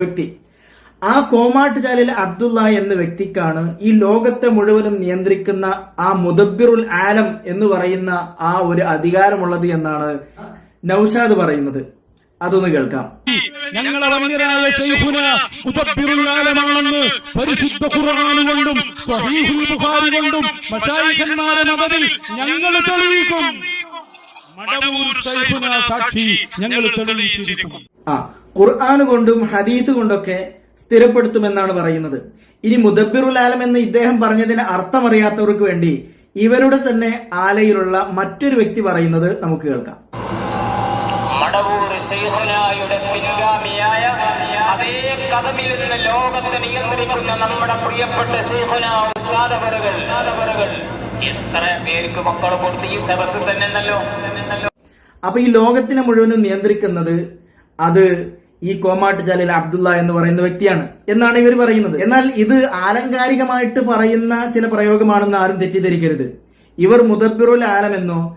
വ്യക്തി ആ കോമാട്ടുചാലിൽ അബ്ദുള്ള എന്ന വ്യക്തിക്കാണ് ഈ ലോകത്തെ മുഴുവനും നിയന്ത്രിക്കുന്ന ആ മുദബിറുൽ ആലം എന്ന് പറയുന്ന ആ ഒരു അധികാരമുള്ളത് എന്നാണ് നൌഷാദ് പറയുന്നത്. അതൊന്ന് കേൾക്കാം. ഞങ്ങളെ പരിശുദ്ധ ഖുർആൻ കൊണ്ടും സ്വഹീഹുൽ ബുഖാരി കൊണ്ടും മഷായിഖന്മാരെ മതത്തിൽ ഞങ്ങൾ തെളിയിക്കും. മടവൂർ ശൈഖുന സാക്ഷി ഞങ്ങൾ തെളിയിച്ചിരിക്കും ആ ഖുർആൻ കൊണ്ടും ഹദീസ് കൊണ്ടൊക്കെ സ്ഥിരപ്പെടുത്തുമെന്നാണ് പറയുന്നത്. ഇനി മുദബിറുൽ ആലം എന്ന് ഇദ്ദേഹം പറഞ്ഞതിന് അർത്ഥമറിയാത്തവർക്ക് വേണ്ടി ഇവരുടെ തന്നെ ആലയിലുള്ള മറ്റൊരു വ്യക്തി പറയുന്നത് നമുക്ക് കേൾക്കാം. പിൻഗാമിയായ അതേ കഥമിൽ നിന്ന് ലോകത്തെ നിയന്ത്രിക്കുന്ന നമ്മുടെ പ്രിയപ്പെട്ട ഉസ്താദവറുകൾ എത്ര പേർക്ക് മക്കൾ കൊടുത്ത് ഈ സദസ് തന്നെ അപ്പൊ ഈ ലോകത്തിനെ മുഴുവനും നിയന്ത്രിക്കുന്നത് അത് ഈ കോമാട്ട് ജലീൽ അബ്ദുള്ള എന്ന് പറയുന്ന വ്യക്തിയാണ് എന്നാണ് ഇവർ പറയുന്നത്. എന്നാൽ ഇത് ആലങ്കാരികമായിട്ട് പറയുന്ന ചില പ്രയോഗമാണെന്ന് ആരും തെറ്റിദ്ധരിക്കരുത്. ഇവർ മുദബിറുൽ ആലമെന്നോ